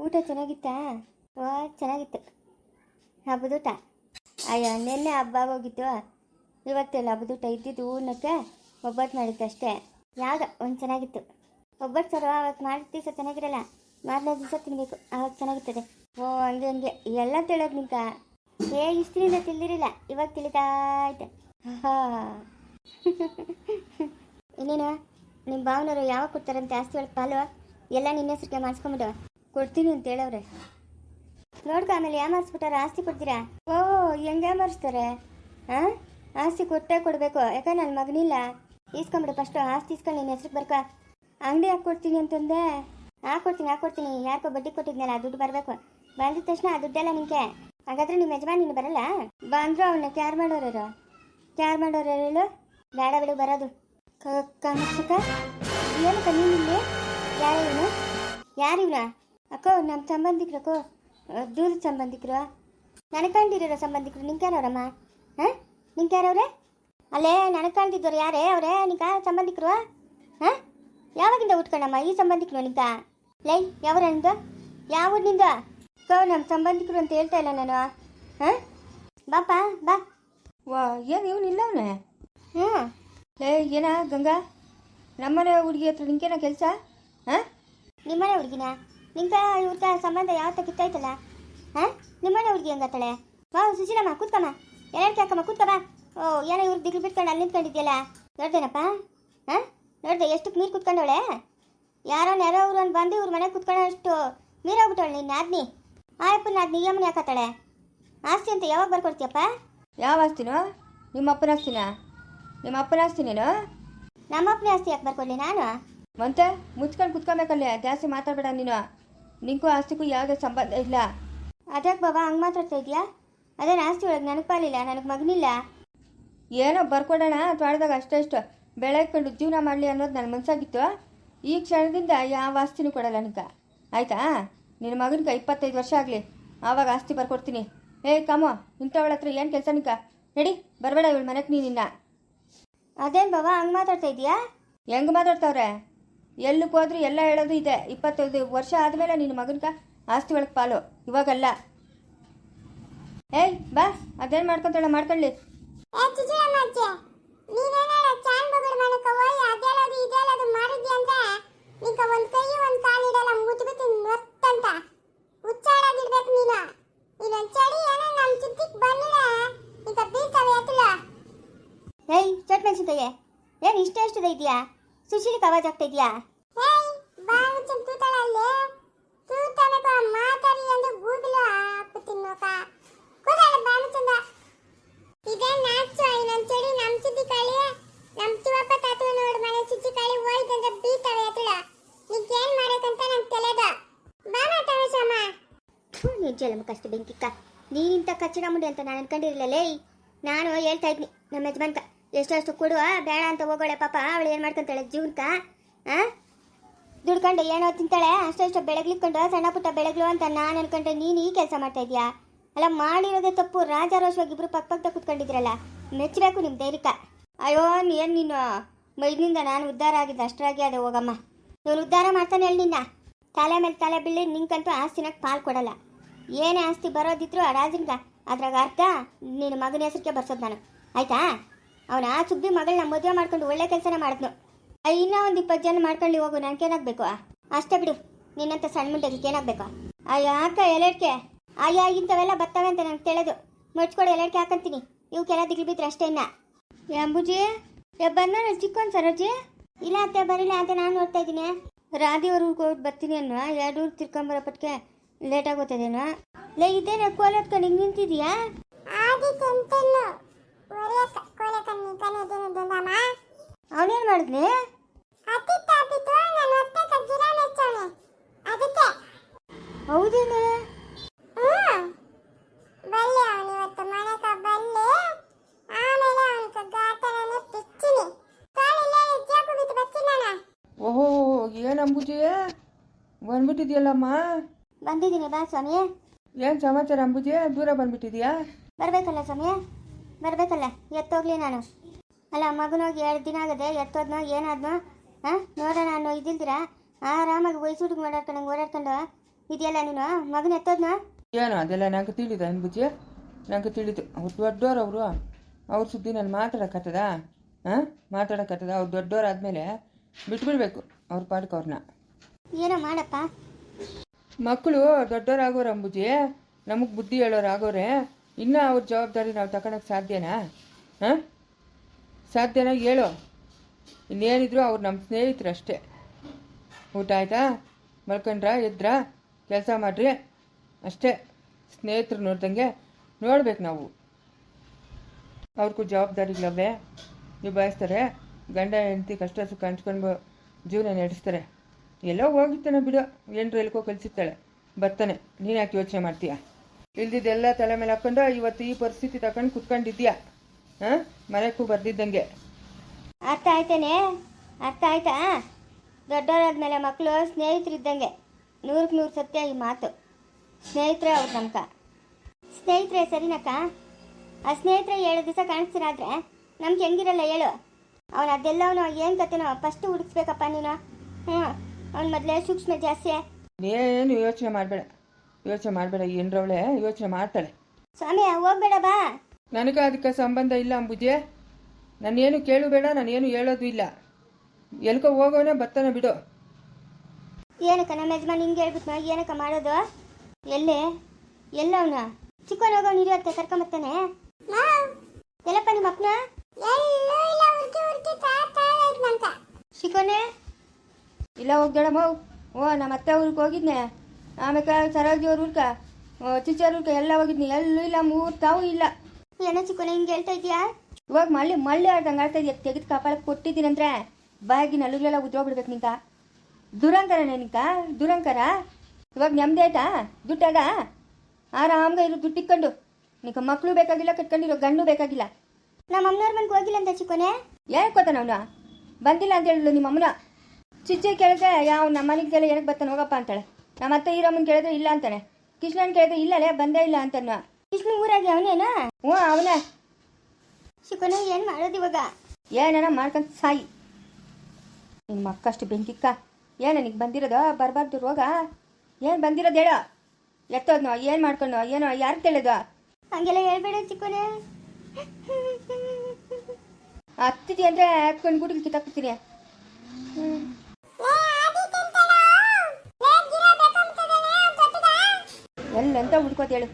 ಊಟ ಚೆನ್ನಾಗಿತ್ತಾ? ವಾ ಚೆನ್ನಾಗಿತ್ತು. ಹಬ್ಬದೂಟ. ಅಯ್ಯೋ, ನಿನ್ನೆ ಹಬ್ಬ ಹೋಗಿತ್ತು. ಇವತ್ತೆಲ್ಲ ಹಬ್ಬದೂಟ ಇದ್ದಿದ್ದು ಊರ್ನಕ್ಕೆ ಒಬ್ಬಟ್ಟು ಮಾಡಿತ್ತು ಅಷ್ಟೇ. ಯಾವ್ದು ಒಂದು ಚೆನ್ನಾಗಿತ್ತು. ಒಬ್ಬಟ್ಟು ಸರ್ ಅವತ್ತು ಮಾಡಿದ ದಿವಸ ಚೆನ್ನಾಗಿರಲ್ಲ. ಮಾರನೇ ದಿವಸ ತಿನ್ನಬೇಕು ಅವಾಗ ಚೆನ್ನಾಗಿರ್ತದೆ. ಓ ಹಂಗೆ ಹಂಗೆ ಎಲ್ಲ ತಿಳೋದು ನಿಂಕ ಏ, ಇಷ್ಟಿನಿಂದ ತಿಳಿದಿರಲಿಲ್ಲ ಇವಾಗ ತಿಳಿತಾ ಐತೆ ಇನ್ನೇನು? ನಿಮ್ಮ ಭಾವನರು ಯಾವಾಗ ಕೊಡ್ತಾರಂತೆ? ಆಸ್ತಿ ಒಳಗೆ ಪಾಲು? ಎಲ್ಲ ನಿನ್ನ ಹೆಸರಿಗೆ ಮಾಡಿಸ್ಕೊಂಬಿಡು. ಕೊಡ್ತೀನಿ ಅಂತ ಹೇಳವ್ರೆ. ನೋಡ್ಕ ಆಮೇಲೆ ಯಾಮಾರಿಸ್ಬಿಟ್ಟಾರ ಆಸ್ತಿ ಕೊಡ್ತೀರಾ? ಓ, ಹೆಂಗೆ ಮಾರಿಸ್ತಾರೆ ಹಾಂ ಆಸ್ತಿ ಕೊಟ್ಟೇ ಕೊಡಬೇಕು. ಯಾಕಂದ್ರೆ ನನ್ನ ಮಗನಿಲ್ಲ. ಇಸ್ಕೊಂಬಿಡು ಫಸ್ಟು ಆಸ್ತಿ ಇಸ್ಕೊಂಡು ನಿನ್ನ ಹೆಸ್ರಿಗೆ ಬರ್ಕ. ಅಂಗಡಿ ಹಾಕ್ಕೊಡ್ತೀನಿ ಅಂತಂದೆ? ಹಾಕ್ಕೊಡ್ತೀನಿ ಹಾಕ್ಕೊಡ್ತೀನಿ ಯಾರಿಗೋ ಬಡ್ಡಿ ಕೊಟ್ಟಿದ್ನಲ್ಲ, ಆ ದುಡ್ಡು ಬರಬೇಕು. ಬಂದಿದ ತಕ್ಷಣ ಆ ದುಡ್ಡೆಲ್ಲ ನಿಂಗೆ ಹಾಗಾದ್ರೆ ನಿಮ್ಮ ಯಜಮಾನ್ ನೀನು ಬರಲ್ಲ? ಬಂದ್ರು ಅವನ್ನ ಕ್ಯಾರ್ ಮಾಡೋರು ಕ್ಯಾರ್ ಮಾಡೋರು ಹೇಳು. ಬೇಡ ಬಿಡು, ಬರೋದು. ಕಾಮಕ್ಷಕ ಏನು ಇಲ್ಲಿ? ಯಾರು ಇವನು? ಯಾರು ಇವನ? ಅಕ್ಕೋ ನಮ್ಮ ಸಂಬಂಧಿಕರು ಅಕ್ಕೋ ದೂರ ಸಂಬಂಧಿಕರು. ನನಕಂಡಿರೋ ಕಂಡಿರೋ ಸಂಬಂಧಿಕರು ನಿಂಗೆ ಯಾರವ್ರಮ್ಮ ಹಾಂ? ನಿಂಗೆ ಯಾರವ್ರೆ ಅಲ್ಲೇ ನನಕಂಡಿದ್ದವ್ರು ಯಾರೇ ಅವರೇ ನಿಂಕ ಸಂಬಂಧಿಕರು? ಹಾಂ? ಯಾವಾಗಿಂದ ಉಟ್ಕೊಂಡಮ್ಮ ಈ ಸಂಬಂಧಿಕರು ನಿಂಕ ಲೈ ಯಾವ್ರ ನಿಂದು? ಯಾವ ಊರಿನಿಂದ ಕೋ ನಮ್ಮ ಸಂಬಂಧಿಕರು ಅಂತ ಹೇಳ್ತಾ ಇಲ್ಲ ನಾನು. ಹಾಂ? ಬಾಪ ಬಾ. ವಾ ಏನು ಇವನು ಇಲ್ಲ ಅವನೇ? ಹ್ಞೂ. ಲೇ ಏನ ಗಂಗಾ? ನಮ್ಮನೆ ಹುಡುಗಿ ಹತ್ರ ನಿಂಕೇನ ಕೆಲಸ? ಹಾಂ? ನಿಮ್ಮನೆ ಹುಡುಗಿನ? ನಿಂಗ ಇವ್ರ ಸಂಬಂಧ ಯಾವತ್ತ ಕಿತ್ತಾಯ್ತಲ್ಲ? ಹಾಂ? ನಿಮ್ಮನೆ ಹುಡುಗಿ ಹಂಗತ್ತಾಳೆ? ಬಾ ಸುಶೀಲಮ್ಮ ಕೂತ್ಕಮ್ಮ. ಎಲ್ಲಕ್ಕೆ ಹಾಕಮ್ಮ ಕೂತ್ಕಮ್ಮ ಓ ಏನೋ ಇವ್ರು ದಿಗ್ಲು ಬಿಟ್ಕೊಂಡು ಅಲ್ಲಿ ನಿಂತ್ಕೊಂಡಿದ್ಯಲ್ಲ? ನೋಡ್ದೇನಪ್ಪ ಹಾಂ? ನೋಡ್ದೆ ಎಷ್ಟಕ್ಕೆ ನೀರು ಕುತ್ಕೊಂಡವಳೆ? ಯಾರೋ ನೆರೋ ಅವ್ರು ಅಂತ ಬಂದು ಇವ್ರ ಮನೆಗೆ ಕುತ್ಕೊಳ್ಳೋಷ್ಟು ನೀರೋಗ್ಬಿಟ್ಟವಳೆ ನಿನ್ನ ಆದ್ನಿ ಆಯಪ್ಪನ ಆದ್ನಿ ಯಮ್ಮನ ಯಾಕತ್ತಾಳೆ? ಆಸ್ತಿ ಅಂತ ಯಾವಾಗ ಬರ್ಕೊಡ್ತೀಯಪ್ಪ? ಯಾವ ಆಸ್ತಿನೋ? ನಿಮ್ಮ ಅಪ್ಪನ ಆಸ್ತಿನ? ನಿಮ್ಮ ಅಪ್ಪನ ಆಸ್ತಿನೇನೋ ನಮ್ಮ ಅಪ್ಪನ ಆಸ್ತಿ ಯಾಕೆ ಬರ್ಕೊಡ್ಲಿ ನಾನು? ಮತ್ತೆ ಮುಚ್ಕೊಂಡು ಕುತ್ಕೊಬೇಕಲ್ಲೇ ಜಾಸ್ತಿ ಮಾತಾಡಬೇಡ ನೀನು. ನಿಂಗೂ ಆಸ್ತಿಗೂ ಯಾವುದೇ ಸಂಬಂಧ ಇಲ್ಲ. ಅದ್ಯಾಕೆ ಬಾಬಾ ಹಂಗೆ ಮಾತಾಡ್ತಾ ಇದೆಯಾ? ಅದೇ ಆಸ್ತಿ ಒಳಗೆ ನನಗೆ ಪಾಲಿಲ್ಲ ನನಗೆ ಮಗನಿಲ್ಲ. ಏನೋ ಬರ್ಕೊಡೋಣ ತೊಳೆದಾಗ ಅಷ್ಟೇ ಇಷ್ಟು. ಬೆಳಕೊಂಡು ಜೀವನ ಮಾಡಲಿ ಅನ್ನೋದು ನನ್ನ ಮನಸ್ಸಾಗಿತ್ತು ಈ ಕ್ಷಣದಿಂದ ಯಾವ ಆಸ್ತಿನೂ ಕೊಡಲ್ಲ ನನಗೆ. ಆಯಿತಾ? ನಿನ್ನ ಮಗನಿಗೆ ಇಪ್ಪತ್ತೈದು ವರ್ಷ ಆಗಲಿ. ಆವಾಗ ಆಸ್ತಿ ಬರ್ಕೊಡ್ತೀನಿ. ಏ ಕಾಮೋ ಇಂಥವಳ ಹತ್ರ ಏನು ಕೆಲಸ ನಿಕ ನಡಿ ಬರಬೇಡ ಇವಳು ಮನೆಗೆ ನೀನಿನ್ನ ಅದೇನು ಬಾಬಾ ಹಂಗೆ ಮಾತಾಡ್ತಾ ಇದೆಯಾ? ಹೆಂಗೆ ಮಾತಾಡ್ತಾವ್ರೆ? ಎಲ್ಲಿಗೆ ಹೋದ್ರೂ ಎಲ್ಲ ಹೇಳೋದು ಇದೆ. ಇಪ್ಪತ್ತೈದು ವರ್ಷ ಆದಮೇಲೆ ನಿನ್ನ ಮಗನ್ಕ ಆಸ್ತಿ ಒಳಗೆ ಪಾಲು. ಇವಾಗಲ್ಲ. ಏಯ್ ಬಾ. ಅದೇನು ಮಾಡ್ಕೊತಾಳ? ಮಾಡ್ಕೊಳ್ಳಿ. ಏಯ್ ಚಟ್ ಮೆಣಸಿನ್ಕಾಯಿ ಏನು ಇಷ್ಟ ಎಷ್ಟದ ಇದೆಯಾ ಸುಶೀಲಿಗೆ ಆವಾಜ್ ಆಗ್ತಾ ಇದೆಯಾ? ನಿಜ ಕಷ್ಟ ಬೆಂಕಿಕ್ಕ. ನೀನಿಂತ ಕಚ್ಚಡ ಮುಂದೆ ಅಂತ ನಾನು ಅನ್ಕೊಂಡಿರಲಿಲ್ಲ ನಾನು ಹೇಳ್ತಾ ಇದ್ನಿ ನಮ್ಮ ಯಜಮಾನ್ಕ ಎಷ್ಟಷ್ಟು ಕೊಡುವ? ಬೇಡ ಅಂತ ಹೋಗೋಳೆ ಪಾಪ. ಅವಳು ಏನು ಮಾಡ್ಕೊಂತಾಳೆ? ಜೀವನಕ ಹಾಂ ದುಡ್ಕೊಂಡು ಏನೋ ತಿಂತಾಳೆ. ಅಷ್ಟಷ್ಟು ಬೆಳಗ್ಲಿಕ್ಕೊಂಡು ಸಣ್ಣ ಪುಟ್ಟ ಬೆಳಗ್ಲು ಅಂತ ನಾನು ಅನ್ಕೊಂಡೆ ನೀನು ಈ ಕೆಲಸ ಮಾಡ್ತಾ ಇದೀಯಾ? ಅಲ್ಲ, ಮಾಡಿರೋದೇ ತಪ್ಪು. ರಾಜಾರೋಷವಾಗಿ ಇಬ್ಬರು ಪಕ್ಕ ಪಕ್ಕ ಕುತ್ಕೊಂಡಿದ್ರಲ್ಲ ಮೆಚ್ಚಬೇಕು ನಿಮ್ಮ ಧೈರ್ಯಕ ಅಯ್ಯೋ ಏನು ನೀನು ಮೈದಿನಿಂದ ನಾನು ಉದ್ಧಾರ ಆಗಿದ್ದೆ. ಅಷ್ಟರಾಗಿ ಅದೇ ಹೋಗಮ್ಮ. ಇವನು ಉದ್ಧಾರ ಮಾಡ್ತಾನೆ ಹೇಳಿ ನಿನ್ನ. ತಲೆ ಮೇಲೆ ತಲೆ ಬೀಳಿ ನಿಂಗಂತೂ ಆಸ್ತಿನಾಗ ಪಾಲ್ ಕೊಡಲ್ಲ. ಏನೇ ಆಸ್ತಿ ಬರೋದಿದ್ರು ರಾಜನ್ಗ. ಅದ್ರಾಗ ಅರ್ಥ ನಿನ್ನ ಮಗನ ಹೆಸರಿಗೆ ಬರ್ಸೋದು ನಾನು. ಆಯ್ತಾ? ಅವನ ಆ ಸುಬ್ಬಿ ಮಗಳನ್ನ ಮದುವೆ ಮಾಡ್ಕೊಂಡು ಒಳ್ಳೆ ಕೆಲಸನ ಮಾಡಿದ್ನು ಇನ್ನೂ ಒಂದು ಇಪ್ಪತ್ತು ಜನ ಮಾಡ್ಕೊಂಡು ಹೋಗು ನನಗೇನಾಗಬೇಕು ಅಷ್ಟೇ ಬಿಡು, ನಿನ್ನಂತ ಸಣ್ಣ ಮುಂಡೆಗೆ ಏನಾಗಬೇಕು ಅಯ್ಯೋ ಅಕ್ಕ ಎಲೆಡ್ಕೆ ಅಯ್ಯ ಇಂಥವೆಲ್ಲ ಬರ್ತವೆ ಅಂತ ನನಗೆ ತಿಳಿದು ಮುಚ್ಕೊಡು ಎಲೆಡ್ಕೆ ಹಾಕಂತೀನಿ. ಇವಕ್ಕೆಲ್ಲ ದಿಗ್ಲು ಬಿದ್ರೆ ಅಷ್ಟೇ ಇನ್ನ. ಅಂಬುಜಿ ಬಂದ ಚಿಕ್ಕೊಂದು ಸರೋಜಿ? ಇಲ್ಲ ಅತ್ತೆ, ಬರಿಲ್ಲ ಅಂತ ನಾನು ನೋಡ್ತಾ ಇದ್ದೀನಿ. ರಾಧಿ ಅವ್ರ ಊರಿಗೆ ಹೋಗಿ ಬರ್ತೀನಿ ಅನ್ನೋ. ಎರಡು ಊರು ತಿರ್ಕೊಂಬರೋಪಟ್ಗೆ ಲೇಟ್ ಆಗೋತದೇನೋ ಲೇ, ಇದೇನೆ ಕೋಲ್ ಹೊತ್ಕೊಂಡು ಹಿಂಗೆ ನಿಂತಿದ್ಯಾ? ಅವನೇನು ಹೌದೇನೆ? ಓಹೋ ಏನು ಅಂಬುಜಿ ಬಂದ್ಬಿಟ್ಟಿದ್ಯಲ್ಲಮ್ಮ? ಬಂದಿದ್ದೀನಿ ಬಾ ಸ್ವಾಮಿ. ಏನು ಸಮಾಚಾರ ಅಂಬುಜಿ ದೂರ ಬಂದ್ಬಿಟ್ಟಿದ್ಯಾ? ಬರಬೇಕಲ್ಲ ಸ್ವಾಮಿ. ಬರಬೇಕಲ್ಲ ಎತ್ತೋಗ್ಲಿ ನಾನು. ಅಲ್ಲ ಮಗನೋಗಿ ಎರಡು ದಿನ ಆಗದೆ ಎತ್ತೋದ್ನೋ ಏನಾದ್ನೋ ಹಾಂ ನೋಡೋಣ ಅನ್ನೋ ಇದ್ದಿಲ್ದಿರ ಆರಾಮಾಗಿ ವಯಸ್ಸು ಹುಡುಗ ಓಡಾಡ್ಕೊಂಡು ಓಡಾಡ್ಕೊಂಡು. ಇದೆಯಲ್ಲ ನೀನು? ಮಗನ ಎತ್ತೋದ್ನ? ಏನು ಅದೆಲ್ಲ ನಂಗೆ ತಿಳಿದ ಅಂಬುಜಿ ಬುಜ್ಜಿ? ನಂಗೆ ತಿಳಿದು. ಅವ್ರು ದೊಡ್ಡೋರು ಅವರು. ಅವ್ರ ಸುದ್ದಿ ನಾನು ಮಾತಾಡೋಕ್ಕತ್ತದ ಹಾಂ ಮಾತಾಡೋಕ್ಕತ್ತದ ಅವ್ರು ದೊಡ್ಡೋರು ಆದಮೇಲೆ ಬಿಟ್ಬಿಡ್ಬೇಕು ಅವ್ರ ಪಾಡಕ್ಕೆ ಅವ್ರನ್ನ ಏನೋ ಮಾಡಪ್ಪ. ಮಕ್ಕಳು ದೊಡ್ಡೋರಾಗೋರು ಅಂಬುಜಿ ನಮಗೆ ಬುದ್ಧಿ ಹೇಳೋರು ಆಗೋರೆ? ಇನ್ನೂ ಅವ್ರ ಜವಾಬ್ದಾರಿ ನಾವು ತಗೊಳಕ್ಕೆ ಸಾಧ್ಯನಾ? ಹಾಂ? ಸಾಧ್ಯನಾ ಹೇಳು. ಇನ್ನೇನಿದ್ರು ಅವ್ರು ನಮ್ಮ ಸ್ನೇಹಿತರು ಅಷ್ಟೇ. ಊಟ ಆಯ್ತಾ? ಮಲ್ಕೊಂಡ್ರಾ? ಎದ್ರಾ? ಕೆಲಸ ಮಾಡ್ರಿ. ಅಷ್ಟೇ. ಸ್ನೇಹಿತರು ನೋಡ್ದಂಗೆ ನೋಡ್ಬೇಕು ನಾವು. ಅವ್ರಿಗೂ ಜವಾಬ್ದಾರಿಗಳವೆ ನಿಭಾಯಿಸ್ತಾರೆ ಗಂಡ, ಹೆಂಡತಿ ಕಷ್ಟ ಸುಖ ಹಂಚ್ಕೊಂಡು ಜೀವನ ನಡೆಸ್ತಾರೆ. ಎಲ್ಲೋ ಹೋಗಿರ್ತಾನೆ ಬಿಡು. ಏನ್ರ ಎಲ್ಕೋ ಕಲಿಸಿರ್ತಾಳೆ. ಬರ್ತಾನೆ. ನೀನು ಯಾಕೆ ಯೋಚನೆ ಮಾಡ್ತೀಯ? ಇಲ್ದಿದ್ದೆಲ್ಲ ತಲೆ ಮೇಲೆ ಹಾಕೊಂಡು ಇವತ್ತು ಈ ಪರಿಸ್ಥಿತಿ ತಕೊಂಡು ಕುತ್ಕೊಂಡಿದ್ಯಾ ಹಾಂ? ಮನೆಗೂ ಬರ್ದಿದ್ದಂಗೆ. ಅರ್ಥ ಆಯ್ತೇನೆ? ಅರ್ಥ ಆಯ್ತಾ? ದೊಡ್ಡವರಾದ್ಮೇಲೆ ಮಕ್ಕಳು ಸ್ನೇಹಿತರಿದ್ದಂಗೆ ನೂರಕ್ಕೆ ನೂರು ಸತ್ಯ ಈ ಮಾತು. ಸ್ನೇಹಿತರೆ ಅವ್ರು ನಮ್ಕ ಸ್ನೇಹಿತರೆ ಸರಿನಕ್ಕ? ಆ ಸ್ನೇಹಿತರೆ ಏಳು ದಿವಸ ಕಾಣಿಸ್ತೀರಾದ್ರೆ ನಮ್ಗೆ ಹೆಂಗಿರಲ್ಲ ಹೇಳು. ಅವನು ಅದೆಲ್ಲವನು ಏನು ಕತೆನೋ ಫಸ್ಟ್ ಹುಡುಕ್ಸ್ಬೇಕಪ್ಪ ನೀನು. ಹ್ಞೂ ಅವ್ನು ಮೊದಲೇ ಸೂಕ್ಷ್ಮ ಜಾಸ್ತಿ. ಏನು ಯೋಚನೆ ಮಾಡಬೇಡ. ಯೋಚನೆ ಮಾಡಬೇಡ ಏನರವಳೆ ಯೋಚನೆ ಮಾಡ್ತಾಳೆ. ಸ್ವಾಮಿ ಹೋಗ್ಬೇಡ ಬಾ. ನನಗೆ ಅದಕ್ಕೆ ಸಂಬಂಧ ಇಲ್ಲ ಅಂಬುಜೆ. ನಾನೇನು ಕೇಳು ಬೇಡ ನಾನೇನು ಹೇಳೋದು ಇಲ್ಲ. ಎಲ್ಕೋ ಹೋಗೋನೆ ಬರ್ತಾನೆ ಬಿಡು. ಏನಕ್ಕ ನಮ್ಮ ಯಜಮಾನ್ ಹಿಂಗೆ ಹೇಳ್ಬಿಟ್ನ ಏನಕ್ಕ ಮಾಡೋದು? ಎಲ್ಲಿ? ಎಲ್ಲ ಅವನ? ಚಿಕ್ಕವನ್ ಹೋಗೋನು ಹಿರಿಯತ್ತೆ ಕರ್ಕೊಂಬತ್ತಾನೆ ಎಲ್ಲಪ್ಪ ನಿಮ್ಮ ಅಪ್ಪನ? ಎಲ್ಲೂ ಇಲ್ಲ ಇಲ್ಲ ಹೋಗ್ಬೇಡಮ್ಮ. ಓ ನಮ್ಮ ಅತ್ತೆ ಊರಿಗೆ ಹೋಗಿದ್ನೆ. ಆಮೇಲೆ ಸರೋಜಿ ಅವ್ರ ಊರ್ಕ ಟೀಚರ್ ಹುಡ್ಕ ಎಲ್ಲ ಹೋಗಿದ್ನಿ. ಎಲ್ಲೂ ಇಲ್ಲ ಮೂರು ತಾವು ಇಲ್ಲ. ಏನೋ ಚಿಕ್ಕ ಹಿಂಗೆ ಹೇಳ್ತಾ ಇದೀಯಾ ಇವಾಗ ಮಳ್ಳಿ ಮಳ್ಳಿ ಆಡ್ದಂಗೆ ಆಡ್ತಾ ಇದೆಯಾ. ತೆಗೆದು ಕಾಪಾಡಕ್ಕೆ ಕೊಟ್ಟಿದ್ದೀನಂದ್ರೆ ಬಾಯಾಗಿ ನಲ್ಲುಗಳೆಲ್ಲ ಉದ್ರೋಗ್ಬಿಡ್ಬೇಕು ನಿಂಕ ದುರಂಕರ ನಿಂಕ ದುರಂಕರ? ಇವಾಗ ನೆಮ್ಮದಿ ಆಯ್ತಾ? ದುಡ್ಡಾಗ? ಆರಾಮ್ಗೆ ಇರೋ ದುಡ್ಡು ಇಟ್ಕೊಂಡು. ನಿಂಕ ಮಕ್ಕಳು ಬೇಕಾಗಿಲ್ಲ ಕಟ್ಕೊಂಡಿರೋ ಗಂಡು ಬೇಕಾಗಿಲ್ಲ. ನಮ್ಮ ಅಮ್ಮನವ್ರ ಮನೆಗೆ ಹೋಗಿಲ್ಲ ಅಂತ ಚಿಕ್ಕೋನೆ? ಯಾಕೆ ಗೊತ್ತಾನ ಅವನು? ಬಂದಿಲ್ಲ ಅಂತ ಹೇಳಿದ್ಲು ನಿಮ್ಮ ಅಮ್ಮನ ಚಿಚ್ಚೆ ಕೇಳಿದ್ರೆ ಯಾವ ನಮ್ಮ ಮನೆಗೆಲ್ಲ ಏನಕ್ಕೆ ಬರ್ತಾನೆ ಹೋಗಪ್ಪ ಅಂತಾಳೆ. ನಮ್ಮ ಅತ್ತೆ ಈರಮ್ಮನ ಕೇಳಿದ್ರೆ ಇಲ್ಲ ಅಂತಾನೆ. ಕೃಷ್ಣನ್ ಕೇಳಿದ್ರೆ ಇಲ್ಲಲೇ ಬಂದೇ ಇಲ್ಲ ಅಂತಾನ ಕೃಷ್ಣ ಊರಾಗಿ ಅವನೇನಾ ಹ್ಞೂ ಅವನೇ. ಚಿಕ್ಕೋನೆ ಏನು ಮಾಡೋದು ಇವಾಗ? ಏನೇನ ಮಾಡ್ಕೊಂಡು ಸಾಯಿ. ನಿಮ್ಮ ಅಕ್ಕಷ್ಟು ಬೆಂಕಿಕ್ಕ ಏನ ನನಗೆ ಬಂದಿರೋದು? ಬರಬಾರ್ದು ರೋಗ? ಏನು ಬಂದಿರೋದು ಹೇಳೋ. ಎತ್ತೋದ್ನೋ ಏನು ಮಾಡ್ಕೊಂಡು ಏನೋ ಯಾರು ಕೇಳೋದು? ಹಂಗೆಲ್ಲ ಹೇಳ್ಬೇಡ ಚಿಕ್ಕೋನೆ. ಹತ್ತಿದಿ ಅಂದರೆ ಹತ್ಕೊಂಡು ಗುಡಿಗೆ ಕಿತ್ತಾಕ್ಬಿಡ್ತೀನಿ. ಹ್ಞೂ ಎಲ್ಲಂತ ಹುಡ್ಕೋತ ಹೇಳು.